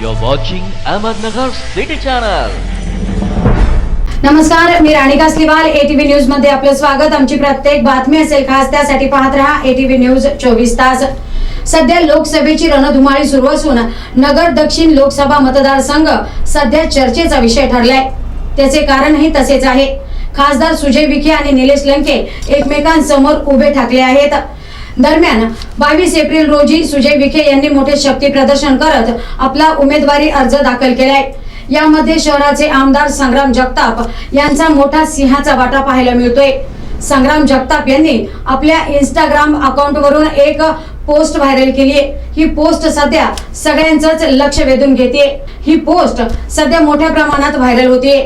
You're watching Ahmednagar city channel नमस्कार मी राणी Kasliwal ATV न्यूजमध्ये आपलं स्वागत. आमची प्रत्येक बातमी असेल खास त्यासाठी पाहत राहा एटीव्ही न्यूज चोवीस तास. सध्या लोकसभेची रणधुमाळी सुरू असून नगर दक्षिण लोकसभा मतदारसंघ सध्या चर्चेचा विषय ठरलाय. त्याचे कारणही तसेच आहे. खासदार सुजय विखे आणि निलेश लंके एकमेकांसमोर उभे ठाकले आहेत. दरम्यान बावीस एप्रिल रोजी सुजय विखे यांनी मोठे शक्ती प्रदर्शन करत आपला उमेदवारी अर्ज दाखल केलाय. यामध्ये शहराचे आमदार संग्राम जगताप यांचा मोठा सिंहाचा वाटा पाहायला मिळतोय. संग्राम जगताप यांनी आपल्या इंस्टाग्राम अकाउंट वरून एक पोस्ट व्हायरल केली आहे ही पोस्ट सध्या सगळ्यांचंच लक्ष वेधून घेते ही पोस्ट सध्या मोठ्या प्रमाणात व्हायरल होतीये.